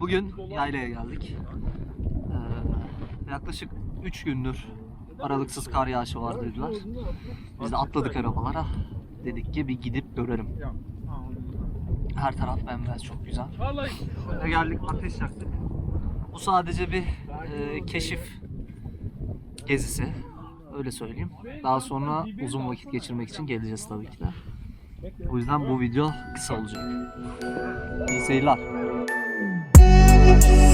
Bugün yaylaya geldik. Ee, yaklaşık 3 gündür aralıksız kar yağışı var dediler. Biz de atladık arabalara. Dedik ki bir gidip görelim. Her taraf bembeyaz çok güzel. Şöyle geldik ateş yaktık. Bu sadece bir e, keşif gezisi. Öyle söyleyeyim. Daha sonra uzun vakit geçirmek için geleceğiz tabii ki de. O yüzden bu video kısa olacak. İyi seyirler. Bye.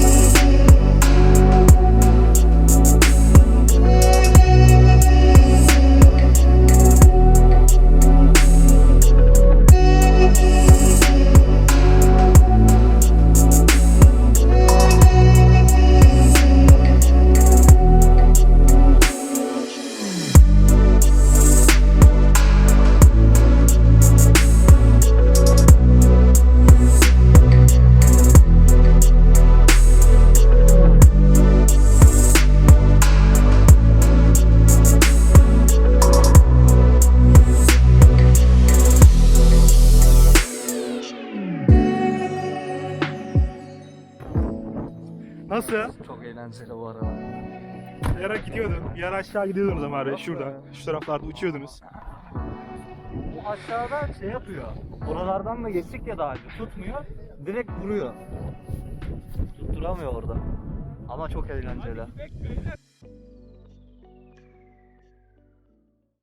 Nasıl? Çok eğlenceli bu arada. Bir ara gidiyordun. Bir ara aşağı gidiyordunuz ama abi şuradan. Şu taraflarda uçuyordunuz. Bu aşağıda şey yapıyor. Oralardan da geçtik ya daha önce. Tutmuyor. Direkt vuruyor. Tutturamıyor orada. Ama çok eğlenceli.